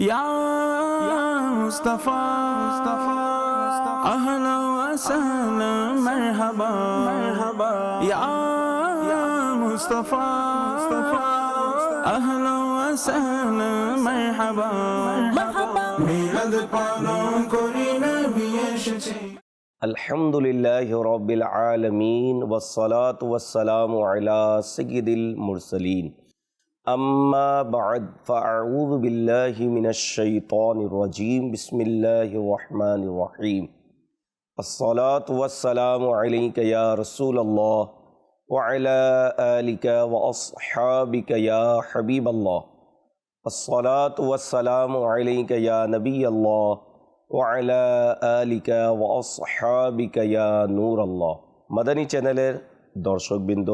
يا مصطفى مصطفى أهلا وسهلا مرحبا مرحبا يا يا مصطفى مصطفى أهلا وسهلا مرحبا مرحبا মিলাদ পালন করি নবী এসেছে আলহামদুলিল্লাহ রবিল আলমিন ওসলাত ওয়াসালাম আলা সঈদুল মুরসলিন আম্মা বাদ ফাউযু বিল্লাহি মিনাশ শাইতানির রাজিম বিসমিল্লাহির রহমানির রহিম الصلاة والسلام عليك يا رسول الله وعلى آلك وأصحابك يا حبيب الله الصلاة والسلام عليك يا نبي الله وعلى آلك وأصحابك يا نور الله মাদানী চ্যানেলের দর্শকবৃন্দ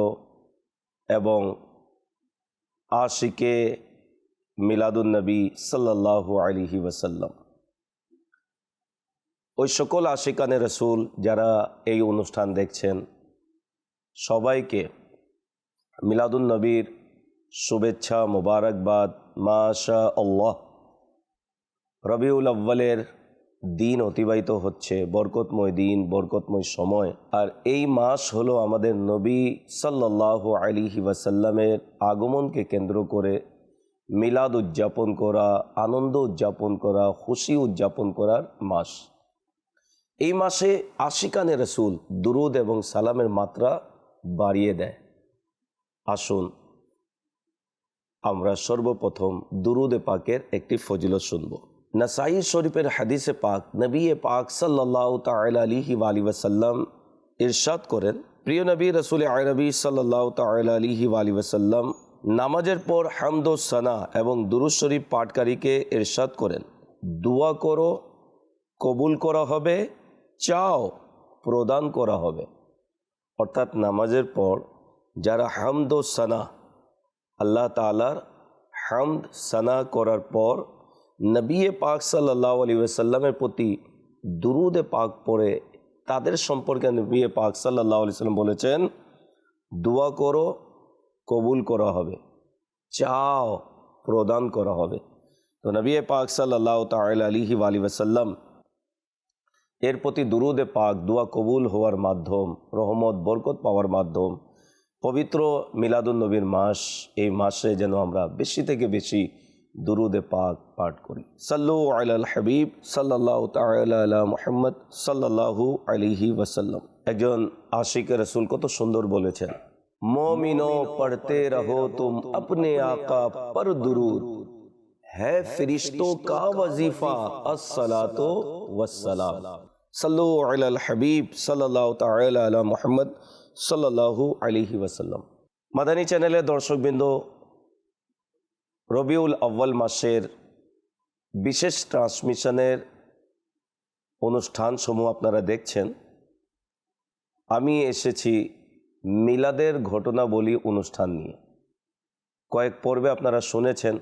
এবং আশিকে মিলাদুন্নবী সাল্লাল্লাহু আলিহি ওয়াসাল্লাম। ওই সকল আশিকানে রসুল যারা এই অনুষ্ঠান দেখছেন, সবাইকে মিলাদুন্নবীর শুভেচ্ছা, মোবারকবাদ মাশা আল্লাহ রবিউল আব্বালের দিন অতিবাহিত হচ্ছে, বরকতময় দিন, বরকতময় সময়। আর এই মাস হলো আমাদের নবী সাল্লাহ আলিহি ওয়াসাল্লামের আগমনকে কেন্দ্র করে মিলাদ উদযাপন করা, আনন্দ উদযাপন করা, খুশি উদযাপন করার মাস। এই মাসে আশিকানে রসুল দুরুদ এবং সালামের মাত্রা বাড়িয়ে দেয়। আসুন, আমরা সর্বপ্রথম দুরুদে পাকের একটি ফজিলত শুনব। নাসাই শরীফের হাদিসে পাক নবী পাক সাল্লাহ তাল আলিহি আলী ওয়াসাল্লাম ইরশাদ করেন, প্রিয় নবী, রসুল আরবি সাল্লাহ তাল আলিহি আলী ওয়াসাল্লাম নামাজের পর হামদ সানা এবং দুরুদ শরীফ পাঠকারীকে ইরশাদ করেন। দোয়া করো, কবুল করা হবে, চাও, প্রদান করা হবে। অর্থাৎ নামাজের পর যারা হামদ সানা, আল্লাহ তালার হামদ সানা করার পর নবী পাক সাল্লাহ আলী সাল্লামের প্রতি দুরুদে পাক পড়ে, তাদের সম্পর্কে নবী পাক সাল্লাহ আলি সাল্লাম বলেছেন, দোয়া করো, কবুল করা হবে। চাও, প্রদান করা হবে। তো নবী পাক সাল্লাহ তাল আলিহি আলী সাল্লাম এর প্রতি দুরুদে পাক, দোয়া কবুল হওয়ার মাধ্যম, রহমত, বরকত পাওয়ার মাধ্যম, পবিত্র মিলাদুল নবীর মাস, এই মাসে যেন আমরা বেশি থেকে বেশি দুরুদে পাক পাঠ করি সাল্লু আল হাবিব সাল্লাহ তালা মোহাম্মদ সাল্লাহু আলিহি ওয়াসাল্লাম একজন আশিক রসুল কত সুন্দর বলেছেন मोमिनो पढ़ते रहो तुम अपने आका पर दुरूद है फरिश्तों का वजीफा अस्सलातो वस्सलाम सल्लु अलल हबीब सल्लल्लाहु ताला अला मुहम्मद সাল্লাহু আলিহি ওয়াসাল্লাম মাদানী চ্যানেলের দর্শকবৃন্দ রবিউল আব্বাল মাসের বিশেষ ট্রান্সমিশনের অনুষ্ঠানসমূহ আপনারা দেখছেন। আমি এসেছি মিলাদের ঘটনাবলী অনুষ্ঠান নিয়ে। কয়েক পর্বে আপনারা শুনেছেন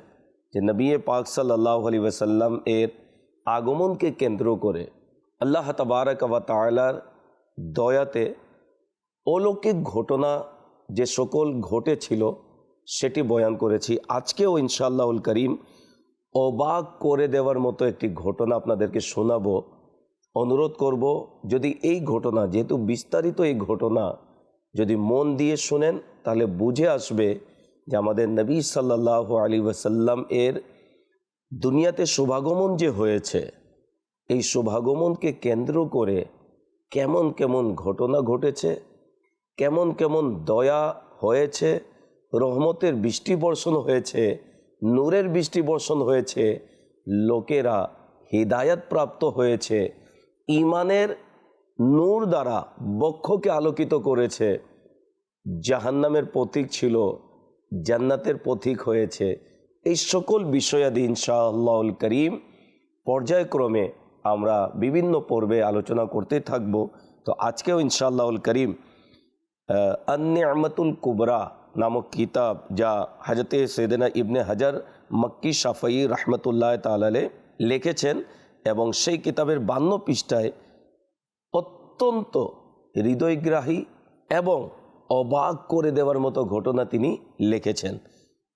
যে নবী পাক সাল্লাহ আলী ওয়াসাল্লাম এর আগমনকে কেন্দ্র করে আল্লাহ তবারক ওয়া তালার দয়াতে অলৌকিক ঘটনা যে সকল ঘটেছিল সেটি বয়ান করেছি। আজকেও ইনশাআল্লাহুল করিম অবাক করে দেওয়ার মতো একটি ঘটনা আপনাদেরকে শোনাবো, অনুরোধ করব যদি এই ঘটনা, যেহেতু বিস্তারিত এই ঘটনা যদি মন দিয়ে শুনেন, তাহলে বুঝে আসবে যে আমাদের নবী সাল্লাহ আলী ওয়াসাল্লাম এর দুনিয়াতে শুভাগমন যে হয়েছে, এই শুভাগমনকে কেন্দ্র করে কেমন কেমন ঘটনা ঘটেছে, কেমন কেমন দয়া হয়েছে রহমতের বৃষ্টি বর্ষণ হয়েছে, নূরের বৃষ্টি বর্ষণ হয়েছে, লোকেরা হৃদায়ত প্রাপ্ত হয়েছে ইমানের নূর দ্বারা বক্ষকে আলোকিত করেছে। জাহান্নামের প্রতীক ছিল, জান্নাতের প্রতীক হয়েছে। এই সকল বিষয়াদি ইনশাআল্লাহুল করিম পর্যায়ক্রমে আমরা বিভিন্ন পর্বে আলোচনা করতে থাকব। তো আজকেও ইনশাআল্লাহুল করিম আন্নামতুল কুবরা নামক কিতাব যা হজরতে সৈদিনা ইবনে হাজার মক্কি শাফাই রহমতুল্লাহ তালালে লিখেছেন এবং সেই কিতাবের বান্ন পৃষ্ঠায় অত্যন্ত হৃদয়গ্রাহী এবং অবাক করে দেওয়ার মতো ঘটনা তিনি লিখেছেন।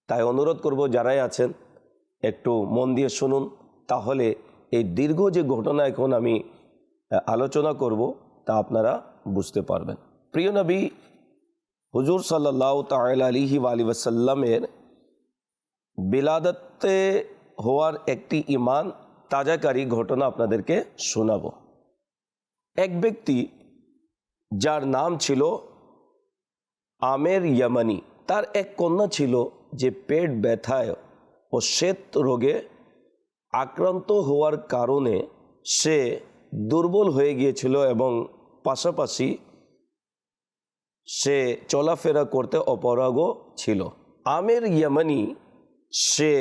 তাই অনুরোধ করব, যারাই আছেন, একটু মন দিয়ে শুনুন। তাহলে এই দীর্ঘ যে ঘটনা এখন আমি আলোচনা করব, তা আপনারা বুঝতে পারবেন। প্রিয় নবী হুজুর সাল্লাহ তাল আলিহি আলী ওয়াসাল্লামের বিলাদতে হওয়ার একটি ইমান তাজাকারী ঘটনা আপনাদেরকে শোনাবো। এক ব্যক্তি যার নাম ছিল আমের ইয়ামানি, তার এক কন্যা ছিল যে পেট ব্যথায় ও শ্বেত রোগে আক্রান্ত হওয়ার কারণে সে দুর্বল হয়ে গিয়েছিল এবং পাশাপাশি সে চলাফেরা করতে অপরাগ ছিল। আমের ইয়ামানি সে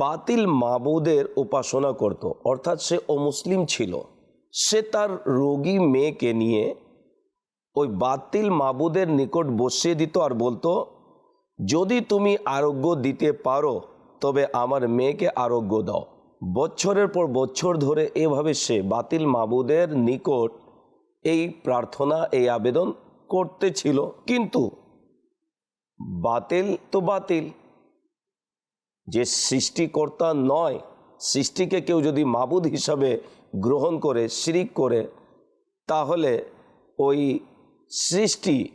বাতিল মাবুদের উপাসনা করত, অর্থাৎ সে অমুসলিম ছিল। সে তার রোগী মেয়েকে নিয়ে ওই বাতিল মাবুদের নিকট বসিয়ে দিত আর বলতো, যদি তুমি আরোগ্য দিতে পারো, তবে আমার মেয়েকে আরোগ্য দাও। বছরের পর বছর ধরে এভাবে সে বাতিল মাবুদের নিকট এই প্রার্থনা, এই আবেদন করতেছিল কিন্তু বাতিল তো বাতিল। যে সৃষ্টিকর্তা নয়, সৃষ্টিকে কেউ যদি মাবুদ হিসাবে গ্রহণ করে, শিরিক করে, তাহলে ওই সৃষ্টি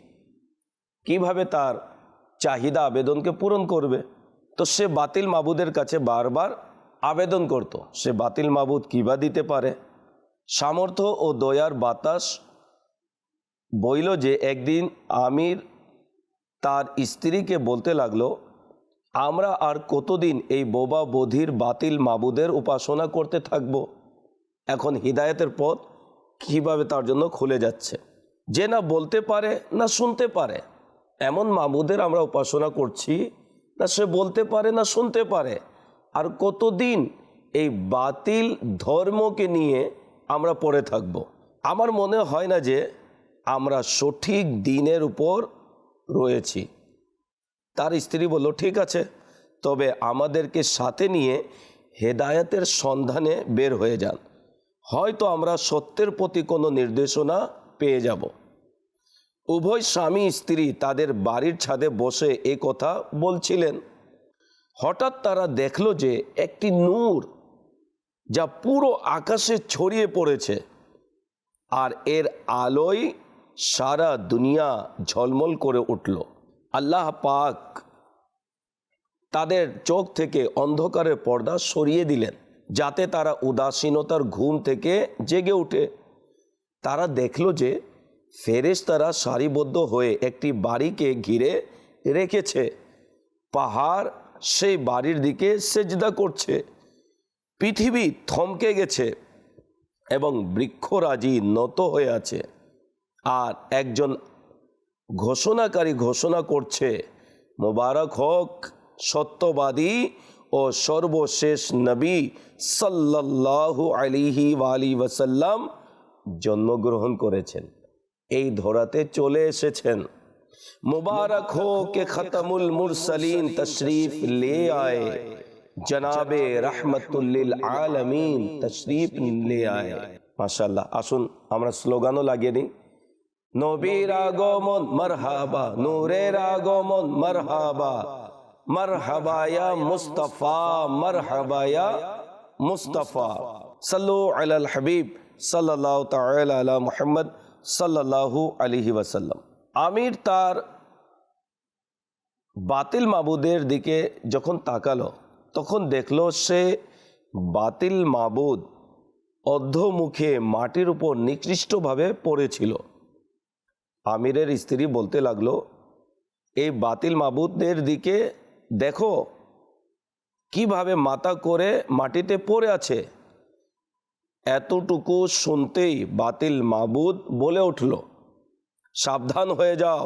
কীভাবে তার চাহিদা আবেদনকে পূরণ করবে? তো সে বাতিল মাবুদের কাছে বারবার আবেদন করত। সে বাতিল মাবুদ কিবা দিতে পারে? সামর্থ্য ও দয়ার বাতাস বইল যে একদিন আমির তার স্ত্রীকে বলতে লাগল, আমরা আর কতদিন এই বোবা বধির বাতিল মাবুদের উপাসনা করতে থাকব? এখন হিদায়তের পথ কীভাবে তার জন্য খুলে যাচ্ছে? যে না বলতে পারে, না শুনতে পারে। এমন মাবুদের আমরা উপাসনা করছি, না সে বলতে পারে, না শুনতে পারে। আর কতদিন এই বাতিল ধর্মকে নিয়ে আমরা পড়ে থাকব। আমার মনে হয় না যে আমরা সঠিক দিনের উপর রয়েছি। তার স্ত্রী বলল, ঠিক আছে, তবে আমাদেরকে সাথে নিয়ে হেদায়েতের সন্ধানে বের হয়ে যান। হয়তো আমরা সত্যের প্রতি কোনো নির্দেশনা পেয়ে যাব। উভয় স্বামী স্ত্রী তাদের বাড়ির ছাদে বসে এ কথা বলছিলেন। হঠাৎ তারা দেখল যে একটি নূর যা পুরো আকাশে ছড়িয়ে পড়েছে। আর এর আলোয় সারা দুনিয়া ঝলমল করে উঠল। আল্লাহ পাক তাদের চোখ থেকে অন্ধকারের পর্দা সরিয়ে দিলেন, যাতে তারা উদাসীনতার ঘুম থেকে জেগে ওঠে। তারা দেখল যে ফেরেশতারা সারিবদ্ধ হয়ে একটি বাড়িকে ঘিরে রেখেছে। পাহাড় সেই বাড়ির দিকে সেজদা করছে। পৃথিবী থমকে গেছে এবং বৃক্ষরাজি নত হয়ে আছে। আর একজন ঘোষণাকারী ঘোষণা করছে, মোবারক হোক, সত্যবাদী ও সর্বশেষ নবী সাল্লাল্লাহু আলিহি ওয়ালি ওয়াসাল্লাম জন্মগ্রহণ করেছেন। এই ধরাতে চলে এসেছেন। মুবারক হোক খতমুল মুরসলিন, তশরিফ লে আয়ে। জনাবে রহমতুল্লিল আলমিন তশরিফ লে আয়ে। মাশাল্লাহ আসুন, আমরা স্লোগানও লাগিয়ে নিই নবীর আগমন, মারহাবা, নূরের আগমন, মারহাবা। মারহাবায়া মুস্তাফা মারহাবায়া মুস্তাফা। সাল্লু আলাল হাবিব, সাল্লাল্লাহু তাআলা আলা মুহাম্মদ, সাল্লাল্লাহু আলাইহি ওয়াসাল্লাম। আমির তার বাতিল মাবুদের দিকে যখন তাকালো তখন দেখল সে বাতিল মাবুদ অর্ধমুখে মাটির উপর নিকৃষ্টভাবে পড়েছিল। আমিরের স্ত্রী বলতে লাগল, এই বাতিল মাবুদদের দিকে দেখো, কীভাবে মাথা করে মাটিতে পড়ে আছে। এতটুকু শুনতেই বাতিল মাবুদ বলে উঠল, সাবধান হয়ে যাও,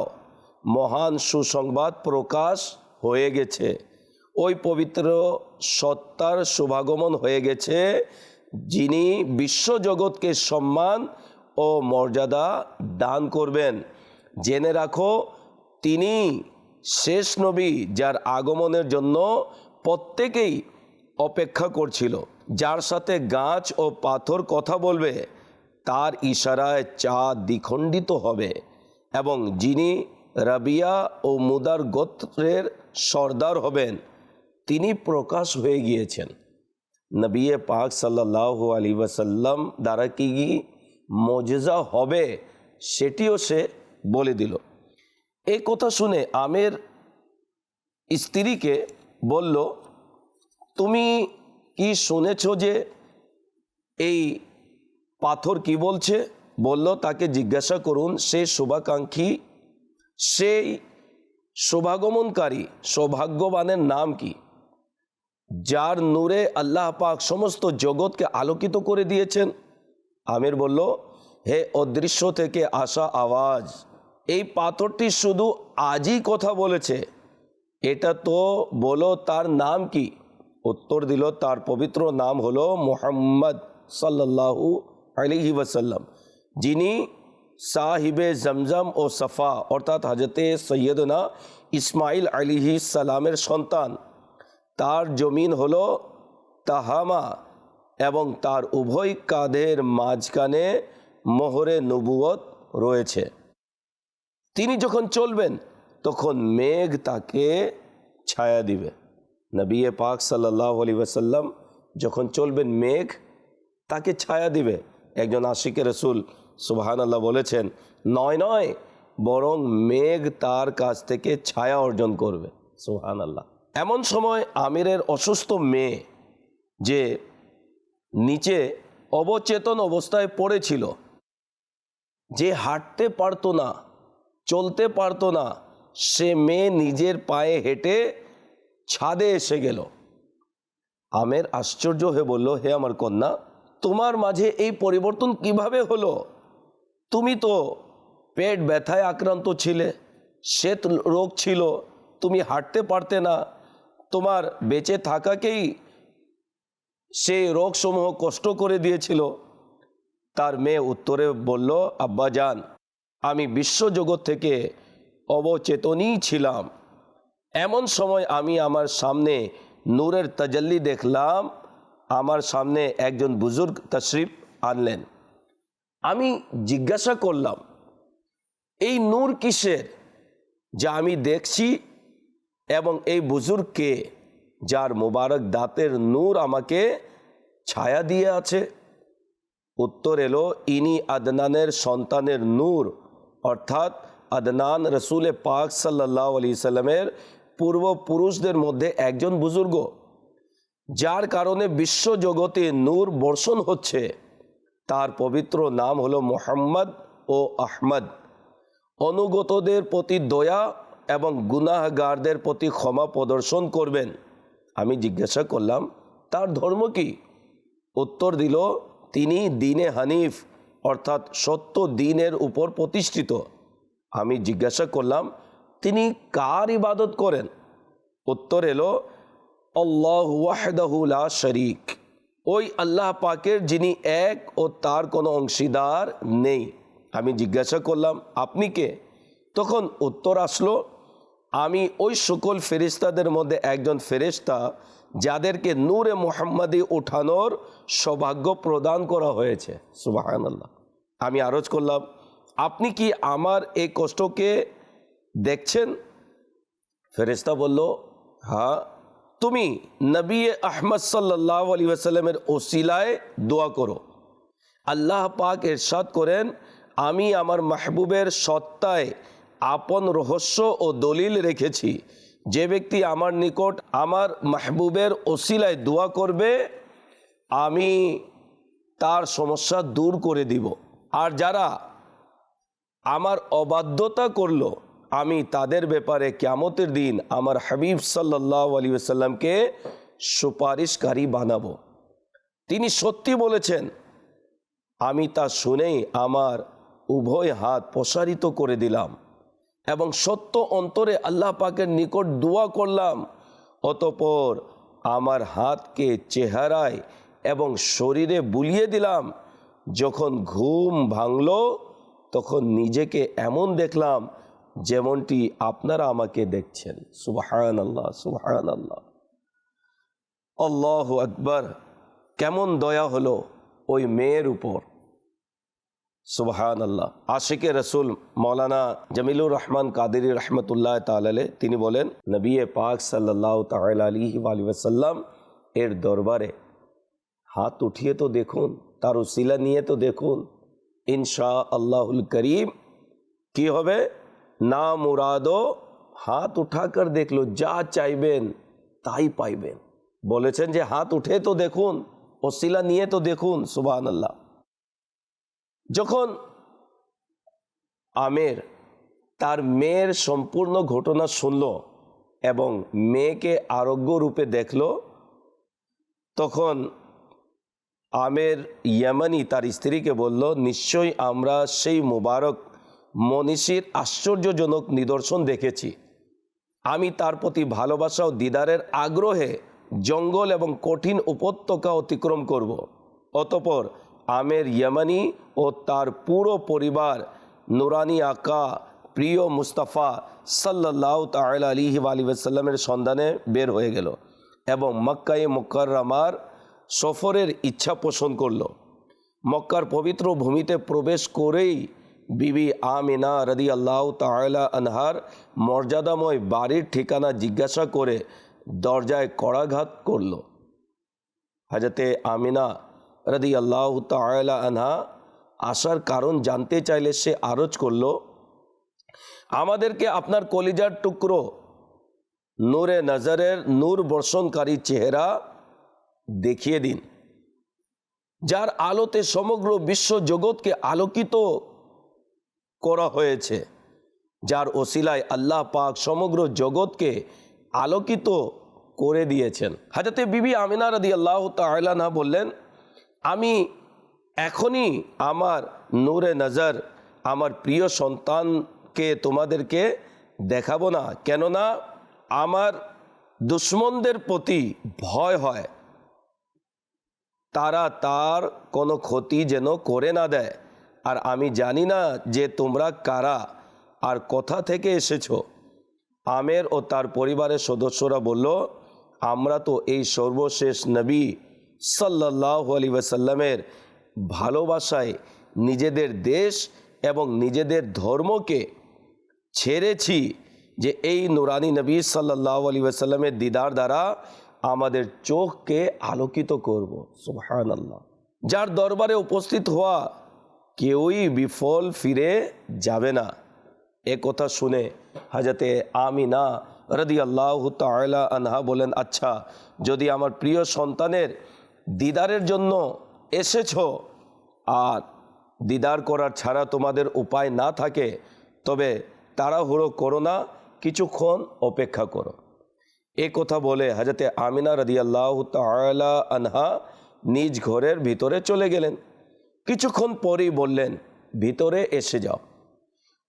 মহান সুসংবাদ প্রকাশ হয়ে গেছে। ওই পবিত্র সত্তার শুভাগমন হয়ে গেছে, যিনি বিশ্বজগৎকে সম্মান ও মর্যাদা দান করবেন। জেনে রাখো, তিনি শেষ নবী যার আগমনের জন্য প্রত্যেকেই অপেক্ষা করছিল। যার সাথে গাছ ও পাথর কথা বলবে, তার ইশারায় চা দ্বিখণ্ডিত হবে এবং যিনি রাবিয়া ও মুদার গোত্রের সর্দার হবেন। তিনি প্রকাশ হয়ে গিয়েছেন। নবী পাক সাল্লাহ আলী ওয়াসাল্লাম দ্বারা কি মজেজা হবে সেটিও সে বলে দিল। এই কথা শুনে আমের স্ত্রীকে বলল, তুমি কি শুনেছ যে এই পাথর কি বলছে? বলল, তাকে জিজ্ঞাসা করুন, সে শুভাকাঙ্ক্ষী, সেই শুভাগমনকারী, সৌভাগ্যবানের নাম কি? যার নূরে আল্লাহ পাক সমস্ত জগৎকে আলোকিত করে দিয়েছেন। আমির বলল, হে অদৃশ্য থেকে আসা আওয়াজ, এই পাথরটি শুধু আজই কথা বলেছে। এটা তো বলো তার নাম কি? উত্তর দিল, তার পবিত্র নাম হলো মোহাম্মদ সাল্লাল্লাহু আলিহি ওয়াসাল্লাম, যিনি সাহিবে জমজম ও সফা, অর্থাৎ হজরতে সৈয়দনা ইসমাইল আলিহি সালামের সন্তান। তার জমিন হলো তাহামা এবং তার উভয় কাঁধের মাঝখানে মোহরে নবুয়ত রয়েছে। তিনি যখন চলবেন, তখন মেঘ তাকে ছায়া দিবে। নবী পাক সাল্লাহ আলী ওয়াসাল্লাম যখন চলবেন, মেঘ তাকে ছায়া দিবে। একজন আশিকে রসুল সুবাহান আল্লাহ বলেছেন, নয় নয়, বরং মেঘ তার কাছ থেকে ছায়া অর্জন করবে। সুহান আল্লাহ এমন সময় আমিরের অসুস্থ মেয়ে যে নিচে অবচেতন অবস্থায় পড়েছিল, যে হাঁটতে পারতো না, চলতে পারতো না, সে মেয়ে নিজের পায়ে হেঁটে ছাদে এসে গেল। আমের আশ্চর্য হয়ে বলল, হে আমার কন্যা, তোমার মাঝে এই পরিবর্তন কীভাবে হলো? তুমি তো পেট ব্যথায় আক্রান্ত ছিলে, শ্বেত রোগ ছিল, তুমি হাঁটতে পারতে না তোমার বেঁচে থাকাকেই সেই রোগসমূহ কষ্ট করে দিয়েছিল। তার মেয়ে উত্তরে বলল আব্বাজান আমি বিশ্বজগৎ থেকে অবচেতনই ছিলাম। এমন সময় আমি আমার সামনে নূরের তাজাল্লি দেখলাম। আমার সামনে একজন বুজুর্গ তশরিফ আনলেন। আমি জিজ্ঞাসা করলাম, এই নূর কিসের? যা আমি দেখছি এবং এই বুজুর্গকে যার মোবারক দাঁতের নূর আমাকে ছায়া দিয়ে আছে। উত্তর এলো, ইনি আদনানের সন্তানের নূর। অর্থাৎ আদনান রসুল পাক সাল্লাহ আলি সাল্লামের পূর্বপুরুষদের মধ্যে একজন বুজুর্গ, যার কারণে বিশ্বজগতে নূর বর্ষণ হচ্ছে। তার পবিত্র নাম হলো মোহাম্মদ ও আহমদ। অনুগতদের প্রতি দয়া এবং গুনাহগারদের প্রতি ক্ষমা প্রদর্শন করবেন। আমি জিজ্ঞাসা করলাম, তার ধর্ম কি? উত্তর দিল, তিনি দিনে হানিফ, অর্থাৎ সত্য দিনের উপর প্রতিষ্ঠিত। আমি জিজ্ঞাসা করলাম, তিনি কার ইবাদত করেন? উত্তর এলো, আল্লাহ ওয়াহদাহুলা শরিক। ওই আল্লাহ পাকের যিনি এক ও তার কোনো অংশীদার নেই। আমি জিজ্ঞাসা করলাম, আপনি কে? তখন উত্তর আসলো, আমি ওই সকল ফেরিস্তাদের মধ্যে একজন ফেরিস্তা যাদেরকে নূরে মোহাম্মদী ওঠানোর সৌভাগ্য প্রদান করা হয়েছে। সুবাহান আল্লাহ আমি আরজ করলাম, আপনি কি আমার এই কষ্টকে দেখছেন? ফেরিস্তা বলল হ্যাঁ তুমি নবী আহমদ সাল্লাহ আলী ওসাল্লামের ওসিলায় দোয়া করো। আল্লাহ পাক এরশাদ করেন, আমি আমার মাহবুবের সত্তায় আপন রহস্য ও দলিল রেখেছি। যে ব্যক্তি আমার নিকট আমার মাহবুবের ওসিলায় দোয়া করবে, আমি তার সমস্যা দূর করে দিব। আর যারা আমার অবাধ্যতা করল, আমি তাদের ব্যাপারে ক্যামতের দিন আমার হাবিব সাল্লাহ আলী সাল্লামকে সুপারিশকারী বানাবো। তিনি সত্যি বলেছেন, আমি তা শুনেই আমার উভয় হাত প্রসারিত করে দিলাম। এবং সত্য অন্তরে আল্লাহ পাকের নিকট দোয়া করলাম। অতপর আমার হাতকে চেহারায় এবং শরীরে বুলিয়ে দিলাম। যখন ঘুম ভাঙল, তখন নিজেকে এমন দেখলাম যেমনটি আপনারা আমাকে দেখছেন। সুবাহান আল্লাহ সুবাহান আল্লাহ আল্লাহ আকবর। কেমন দয়া হলো ওই মেয়ের উপর। সুবহান আল্লাহ আশিকে রসুল মৌলানা জামিলুর রহমান কাদির রহমতুল্লাহ তালে তিনি বলেন, নবী পাক সাল্লাহ তাল আলী আলী এর দরবারে হাত উঠিয়ে তো দেখুন, তার উসিলা নিয়ে তো দেখুন ইনশা আল্লাহুল করিম কি হবে? না মুরাদো হাত উঠাকর দেখল, যা চাইবেন তাই পাইবেন। বলেছেন যে হাত উঠে তো দেখুন ওসিলা নিয়ে তো দেখুন সুবাহ আল্লাহ যখন আমের তার মেয়ের সম্পূর্ণ ঘটনা শুনল এবং মেয়েকে আরোগ্য রূপে দেখল, তখন আমের ইয়ামানি তার স্ত্রীকে বলল, নিশ্চয়ই আমরা সেই মুবারক মনীষীর আশ্চর্যজনক নিদর্শন দেখেছি আমি তার প্রতি ভালোবাসা ও দিদারের আগ্রহে জঙ্গল এবং কঠিন উপত্যকা অতিক্রম করব। অতপর আমের ইয়ামানি ও তার পুরো পরিবার নুরানি আকা প্রিয় মুস্তাফা সাল্লাহ তাল আলিহি আলী সাল্লামের সন্ধানে বের হয়ে গেল এবং মক্কায়ে মুকাররামার সফরের ইচ্ছা পোষণ করল। মক্কার পবিত্র ভূমিতে প্রবেশ করেই বিবি আমিনা রদি আল্লাহ তালা আনহার মর্যাদাময় বাড়ির ঠিকানা জিজ্ঞাসা করে দরজায় কড়াঘাত করল। হাজরতে আমিনা রদি আল্লাহ তালা আনহা, আসার কারণ জানতে চাইলে সে আরজ করল, আমাদেরকে আপনার কলিজার টুকরো, নূরে নজরের নূর বর্ষণকারী চেহারা দেখিয়ে দিন, যার আলোতে সমগ্র বিশ্ব জগৎকে আলোকিত করা হয়েছে, যার ওসিলায় আল্লাহ পাক সমগ্র জগৎকে আলোকিত করে দিয়েছেন। হাজাতে বিবি আমিনা রদি আল্লাহ তালানা বললেন আমি এখনই আমার নূরে নজর, আমার প্রিয় সন্তানকে তোমাদেরকে দেখাবো না। কেননা আমার দুশ্মনদের প্রতি ভয় হয়। তারা তার কোনো ক্ষতি যেন করে না দেয়। আর আমি জানি না যে তোমরা কারা আর কোথা থেকে এসেছ। আমের ও তার পরিবারের সদস্যরা বলল, আমরা তো এই সর্বশেষ নবী সাল্লাহ আলী ওয়াসাল্লামের ভালোবাসায় নিজেদের দেশ এবং নিজেদের ধর্মকে ছেড়েছি যে এই নুরানি নবী সাল্লাহ আলী ওয়াসাল্লামের দিদার দ্বারা আমাদের চোখকে আলোকিত করব। সুবহান আল্লাহ যার দরবারে উপস্থিত হওয়া কেউই বিফল ফিরে যাবে না। এ কথা শুনে হাজতে আমিনা রদি আল্লাহ তালা আনহা বলেন আচ্ছা যদি আমার প্রিয় সন্তানের দিদারের জন্য এসেছ। আর দিদার করার ছাড়া তোমাদের উপায় না থাকে, তবে তাড়াহুড়ো করো না, কিছুক্ষণ অপেক্ষা করো। এ কথা বলে হাজরতে আমিনা রদিয়াল্লাহ তালা আনহা নিজ ঘরের ভিতরে চলে গেলেন। কিছুক্ষণ পরেই বললেন, ভিতরে এসে যাও।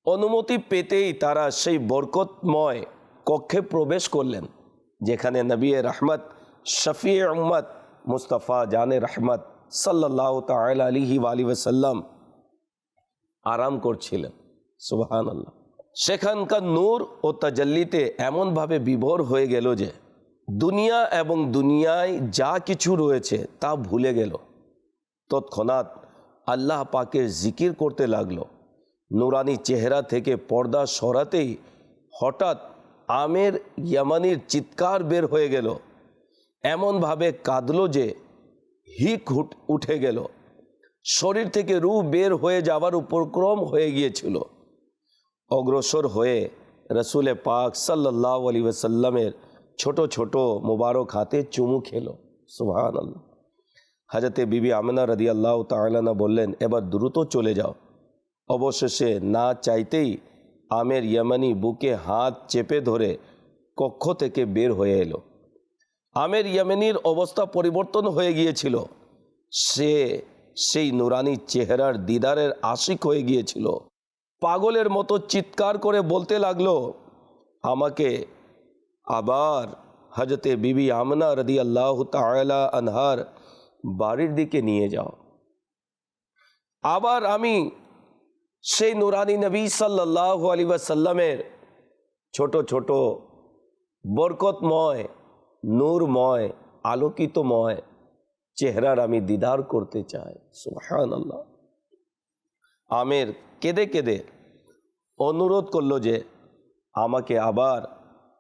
অনুমতি পেতেই তারা সেই বরকতময় কক্ষে প্রবেশ করলেন, যেখানে নবী রহমত শফি আহমদ মুস্তফা জানে রহমত সাল্লাহ তাল আলিহি আলী ওসাল্লাম আরাম করছিলেন। সুবাহান আল্লাহ সেখানকার নূর ও তাজল্লিতে এমনভাবে বিভোর হয়ে গেল যে দুনিয়া এবং দুনিয়ায় যা কিছু রয়েছে তা ভুলে গেল। তৎক্ষণাৎ আল্লাহ পাকে জিকির করতে লাগল। নুরানি চেহারা থেকে পর্দা সরাতেই হঠাৎ আমের, ইয়ামানির চিৎকার বের হয়ে গেল। এমনভাবে কাঁদলো যে হিক উঠে গেল। শরীর থেকে রু বের হয়ে যাওয়ার উপক্রম হয়ে গিয়েছিল। অগ্রসর হয়ে রসুলে পাক সাল্লাহ আলী ওসাল্লামের ছোট ছোট মোবারক হাতে চুমু খেলো। সুহান আল্লাহ বিবি আমিনা রদি আল্লাহ তালানা বললেন, এবার দ্রুত চলে যাও। অবশেষে না চাইতেই আমের ইয়ামানি বুকে হাত চেপে ধরে কক্ষ থেকে বের হয়ে এলো। আমের ইয়ামানির অবস্থা পরিবর্তন হয়ে গিয়েছিল। সে সেই নুরানি চেহারার দিদারের আশিক হয়ে গিয়েছিল। পাগলের মতো চিৎকার করে বলতে লাগল, আমাকে আবার হজরতে বিবি আমনা রদি আল্লাহ তালা আনহার বাড়ির দিকে নিয়ে যাও। আবার আমি সেই নুরানি নবী সাল্লাহ আলী ওয়াসাল্লামের ছোট ছোট বরকতময় নূরময়, আলোকিতময় চেহারার আমি দিদার করতে চাই। সুহান আল্লাহ আমের কেঁদে কেঁদে অনুরোধ করল যে, আমাকে আবার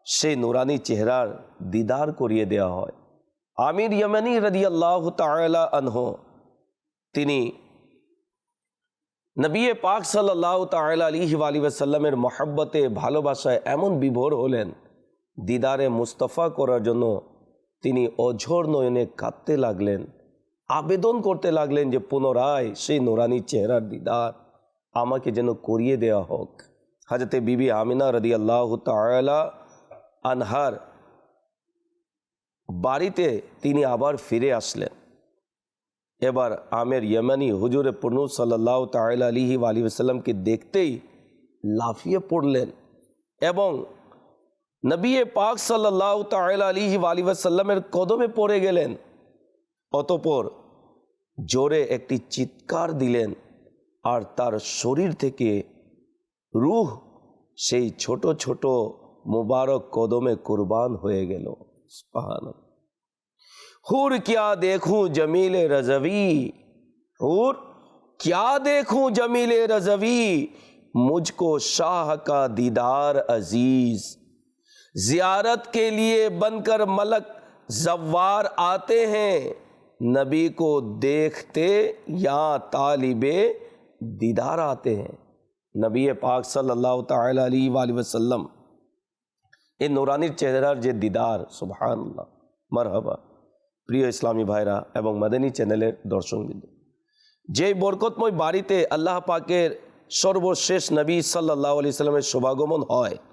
সেই নুরানি চেহারার দিদার করিয়ে দেওয়া হয়। আমির ইয়ামানি রাদিয়াল্লাহ তাআলা আনহ, তিনি নবী পাক সাল্লাহ আলিহি আলী ওয়াসাল্লামের মহাব্বতে, ভালোবাসায় এমন বিভোর হলেন দিদারে মুস্তফা করার জন্য তিনি অঝোর নয়নে কাঁদতে লাগলেন, আবেদন করতে লাগলেন যে পুনরায় সেই নোরানি চেহারার দিদার আমাকে যেন করিয়ে দেওয়া হোক। হাজরতে বিবি আমিনা রদি আল্লাহ তালা আনহার বাড়িতে তিনি আবার ফিরে আসলেন। এবার আমের ইয়েমানি হুজুরে পূর্ণ সাল্লাহ তাল আলিহি আলী সাল্লামকে দেখতেই লাফিয়ে পড়লেন এবং نبی پاک صلی اللہ تعالی علیہ وآلہ وسلم کদমে পড়ে গেলেন অতপর جورے একটি চিৎকার دلین আর তার শরীর থেকে রুহ সেই ছোট ছোট মুবারক কদমে কুরবান হয়ে গেল সুবহান حور کیا دیکھوں جمیل رضوی۔ حور کیا دیکھوں جمیل رضوی۔ مجھ کو شاہ کا دیدار عزیز۔ زیارت کے لیے بن کر ملک زوار آتے ہیں۔ نبی کو دیکھتے یا طالب دیدار آتے ہیں۔ نبی پاک صلی اللہ تعالی علیہ وآلہ وسلم، یہ نورانی چہرہ جے دیدار، سبحان اللہ، مرحبا۔ প্রিয় ইসলামী ভাইরা এবং মাদানী চ্যানেলের اللہ যেই شرب و شیش نبی صلی اللہ علیہ وسلم সাল্লামের শুভাগমন ہوئے۔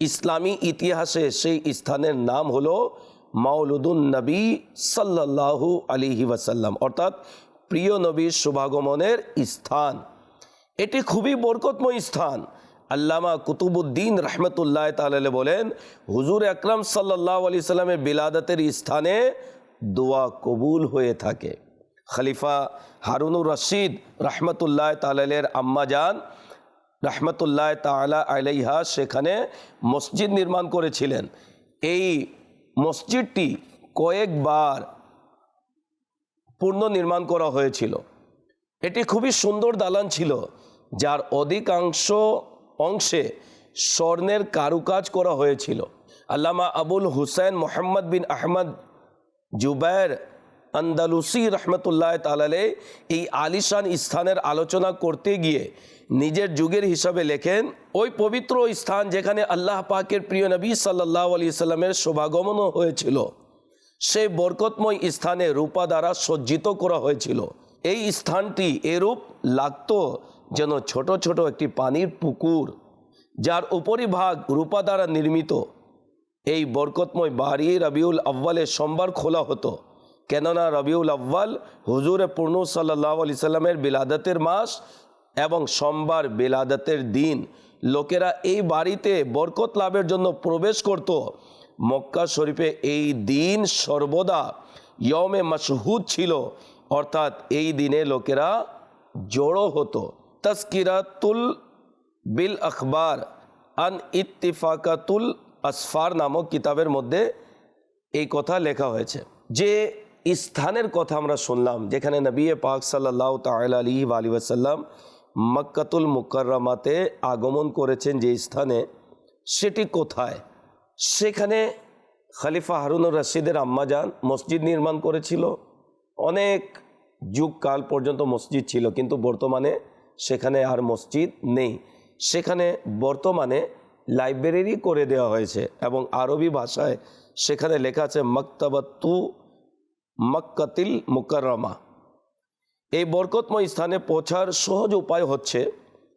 ইসলামী ইতিহাসে সেই স্থানের নাম হলো মাউলুদুন নবী সাল্লাল্লাহু আলিহি ওয়াসাল্লাম। অর্থাৎ প্রিয় নবীর শুভাগমনের স্থান। এটি খুবই বরকতময় স্থান। আল্লামা কুতুবুদ্দিন রহমতুল্লাহ তালে বলেন, হুজুর আকরাম সাল্লাহ আলি সাল্লামের বিলাদতের স্থানে দোয়া কবুল হয়ে থাকে। খলিফা হারুনুর রশিদ রহমতুল্লাহ তালের আম্মাজান রহমতুল্লাহ তালা আলাইহা, সেখানে মসজিদ নির্মাণ করেছিলেন। এই মসজিদটি কয়েকবার পুনর্নির্মাণ করা হয়েছিল। এটি খুবই সুন্দর দালান ছিল, যার অধিকাংশ অংশে স্বর্ণের কারুকাজ করা হয়েছিল। আল্লামা আবুল হুসেন মোহাম্মদ বিন আহমদ জুবায়ের আন্দালুসি রহমতুল্লাহ তালালে এই আলিশান স্থানের আলোচনা করতে গিয়ে নিজের যুগের হিসাবে লেখেন, ওই পবিত্র স্থান যেখানে আল্লাহ পাকের প্রিয় নবী সাল্লাহ আলি সাল্লামের শোভাগমনও হয়েছিল সেই বরকতময় স্থানে রূপা দ্বারা সজ্জিত করা হয়েছিল। এই স্থানটি এরূপ লাগত যেন ছোট ছোট একটি পানির পুকুর, যার উপরিভাগ রূপা দ্বারা নির্মিত। এই বরকতময় বাড়ি রবিউল আব্বালে সোমবার খোলা হতো। কেননা রবিউল আব্বাল হুজুরে পূর্ণ সাল্লাহ আলি সাল্লামের বিলাদতের মাস এবং সোমবার বিলাদতের দিন। লোকেরা এই বাড়িতে বরকত লাভের জন্য প্রবেশ করত। মক্কা শরীফে এই দিন সর্বদা ইয়মে মশহুদ ছিল। অর্থাৎ এই দিনে লোকেরা জড়ো হতো। তস্কিরাতুল বিল আখবার আন ইত্তিফাকাতুল আসফার নামক কিতাবের মধ্যে এই কথা লেখা হয়েছে যে স্থানের কথা আমরা শুনলাম, যেখানে নবী পাক সাল্লাহ তাল আলী আলী ওয়াসাল্লাম মক্কাতুল মুকাররমাতে আগমন করেছেন যে স্থানে, সেটি কোথায়? সেখানে খলিফা হারুনুর রশিদের আম্মাজান মসজিদ নির্মাণ করেছিল। অনেক যুগ কাল পর্যন্ত মসজিদ ছিল, কিন্তু বর্তমানে সেখানে আর মসজিদ নেই। সেখানে বর্তমানে লাইব্রেরি করে দেওয়া হয়েছে এবং আরবি ভাষায় সেখানে লেখা আছে মক্তাবাত্তু মক্কাতিল মুকাররমা। এই বরকতময় স্থানে পৌঁছার সহজ উপায় হচ্ছে,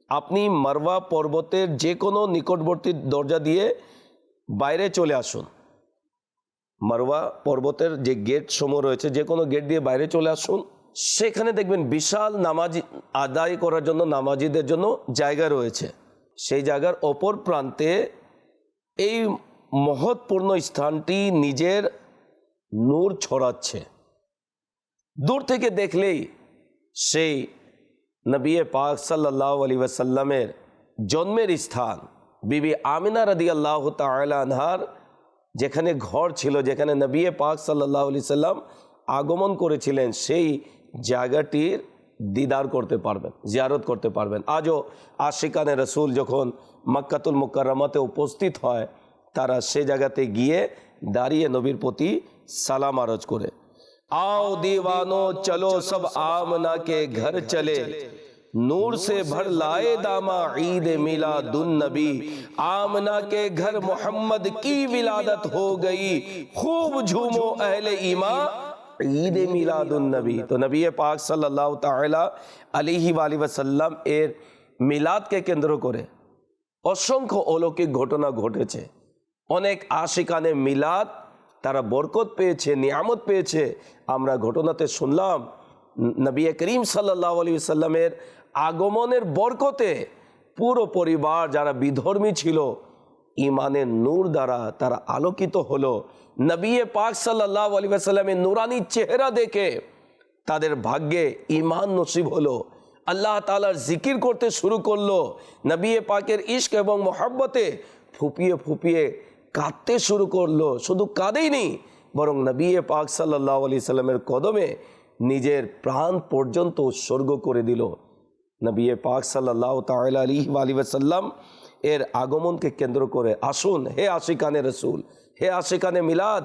আপনি মারওয়া পর্বতের যে কোনো নিকটবর্তী দরজা দিয়ে বাইরে চলে আসুন। মারওয়া পর্বতের যে গেট সমূহ রয়েছে যে কোনো গেট দিয়ে বাইরে চলে আসুন। সেখানে দেখবেন বিশাল নামাজি আদায় করার জন্য, নামাজিদের জন্য জায়গা রয়েছে। সেই জায়গার অপর প্রান্তে এই মহৎপূর্ণ স্থানটি নিজের নূর ছড়াচ্ছে। দূর থেকে দেখলেই সেই নবী পাক সাল্লাহ আলী ওয়াসাল্লামের জন্মের স্থান, বিবি আমিনা রদি আল্লাহ তালানহার যেখানে ঘর ছিল, যেখানে নবী পাক সাল্লাহ আলি সাল্লাম আগমন করেছিলেন, সেই জায়গাটির দিদার করতে পারবেন, জিয়ারত করতে পারবেন। আজও আশিকানে রসুল যখন মক্কাতুল মুকাররমাতে উপস্থিত হয় তারা সে জায়গাতে গিয়ে দাঁড়িয়ে নবীর প্রতি সালাম আরজ করে आओ दीवानो चलो सब आमना के घर चले नूर से भर लाए दामा ईद मिला दुन नबी आमना के घर मोहम्मद की विलादत हो गई खूब झूमो अहले ईमा ঈদ মিলাদুন নবী তো নবী পাক সাল্লাল্লাহু তাআলা আলাইহি ওয়ালি ওয়াসাল্লাম এর মিলাদকে কেন্দ্র করে অসংখ্য অলৌকিক ঘটনা ঘটেছে অনেক আশিকানে মিলাদ, তারা বরকত পেয়েছে, নিয়ামত পেয়েছে। আমরা ঘটনাতে শুনলাম, নবী করিম সাল্লাহ আলী সাল্লামের আগমনের বরকতে পুরো পরিবার যারা বিধর্মী ছিল ইমানের নূর দ্বারা তারা আলোকিত হলো। নবী পাক সাল্লাহ আলী সাল্লামের নুরানি চেহারা দেখে তাদের ভাগ্যে ইমান নসিব হলো। আল্লাহ তালার জিকির করতে শুরু করল। নবী পাকের ইশক এবং মোহাব্বতে ফুপিয়ে ফুপিয়ে কাঁদতে শুরু করল। শুধু কাঁদেই নেই বরং নবী পাক সাল্লাহ আলি সাল্লামের কদমে নিজের প্রাণ পর্যন্ত উৎসর্গ করে দিল। নবী পাক সাল্লাহ তাল আলী আলী সাল্লাম এর আগমনকে কেন্দ্র করে, আসুন, হে আশিকানে রসুল, হে আশিকানে মিলাদ,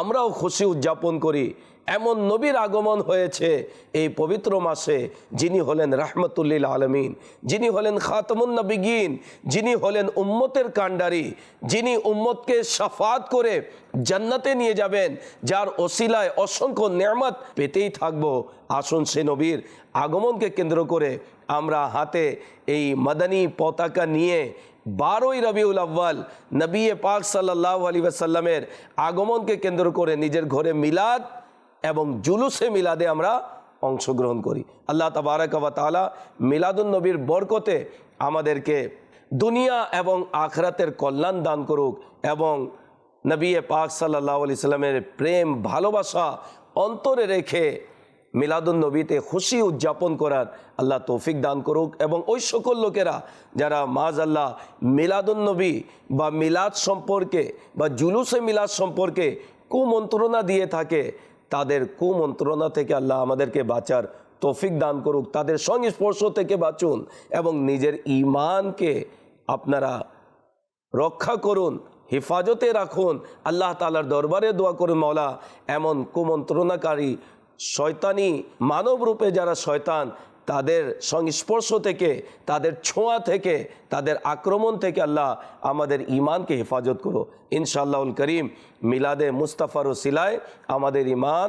আমরাও খুশি উদযাপন করি। এমন নবীর আগমন হয়েছে এই পবিত্র মাসে যিনি হলেন রাহমতুল্লিল আলমিন, যিনি হলেন খাতমুন নবিগিন, যিনি হলেন উম্মতের কাণ্ডারি, যিনি উম্মতকে সাফাত করে জান্নাতে নিয়ে যাবেন, যার ওসিলায় অসংখ্য নেয়ামত পেতেই থাকব। আসুন সে নবীর আগমনকে কেন্দ্র করে আমরা হাতে এই মাদানী পতাকা নিয়ে বারোই রবিউল আব্বাল নবী পাক সাল্লাহ আলী সাল্লামের আগমনকে কেন্দ্র করে নিজের ঘরে মিলাদ এবং জুলুসে মিলাদে আমরা অংশগ্রহণ করি। আল্লাহ তাবারাক ওয়া তাআলা মিলাদুন নবীর বরকতে আমাদেরকে দুনিয়া এবং আখরাতের কল্যাণ দান করুক এবং নবী পাক সাল্লাহ আলি সাল্লামের প্রেম, ভালোবাসা অন্তরে রেখে মিলাদুন নবীতে খুশি উদযাপন করার আল্লাহ তৌফিক দান করুক এবং ওই সকল লোকেরা যারা মাজ আল্লাহ মিলাদুন নবী বা মিলাদ সম্পর্কে বা জুলুসে মিলাদ সম্পর্কে কুমন্ত্রণা দিয়ে থাকে তাদের কুমন্ত্রণা থেকে আল্লাহ আমাদেরকে বাঁচার তৌফিক দান করুক, তাদের সংস্পর্শ থেকে বাঁচুন এবং নিজের ইমানকে আপনারা রক্ষা করুন, হেফাজতে রাখুন। আল্লাহ তালার দরবারে দোয়া করুন মলা এমন কুমন্ত্রণাকারী শয়তানি মানব রূপে যারা শয়তান তাদের সংস্পর্শ থেকে, তাদের ছোঁয়া থেকে, তাদের আক্রমণ থেকে আল্লাহ আমাদের ইমানকে হেফাজত করো। ইনশাআল্লাহুল করিম, মিলাদে মুস্তাফার সিলায় আমাদের ইমান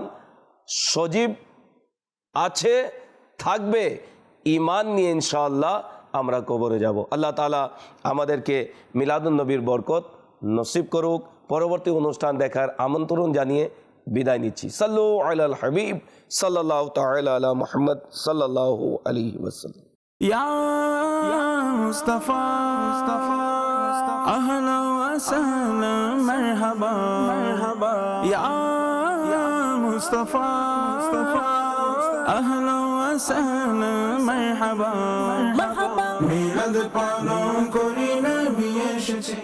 সজীব আছে, থাকবে। ইমান নিয়ে ইনশাআল্লাহ আমরা কবরে যাব। আল্লাহ তালা আমাদেরকে মিলাদুন নবীর বরকত নসিব করুক। পরবর্তী অনুষ্ঠান দেখার আমন্ত্রণ জানিয়ে বিদায় নিচ্ছি সাল্লু আলাল হাবিব সাল্লাহ তালা মোহাম্মদ সাল্লাহ আলী ওসাল্লাম يا مصطفى مصطفى أهلا وسهلا مرحبا مرحبا يا يا مصطفى مصطفى أهلا وسهلا مرحبا مرحبا মিলাদ পালন করি নবী এসেছে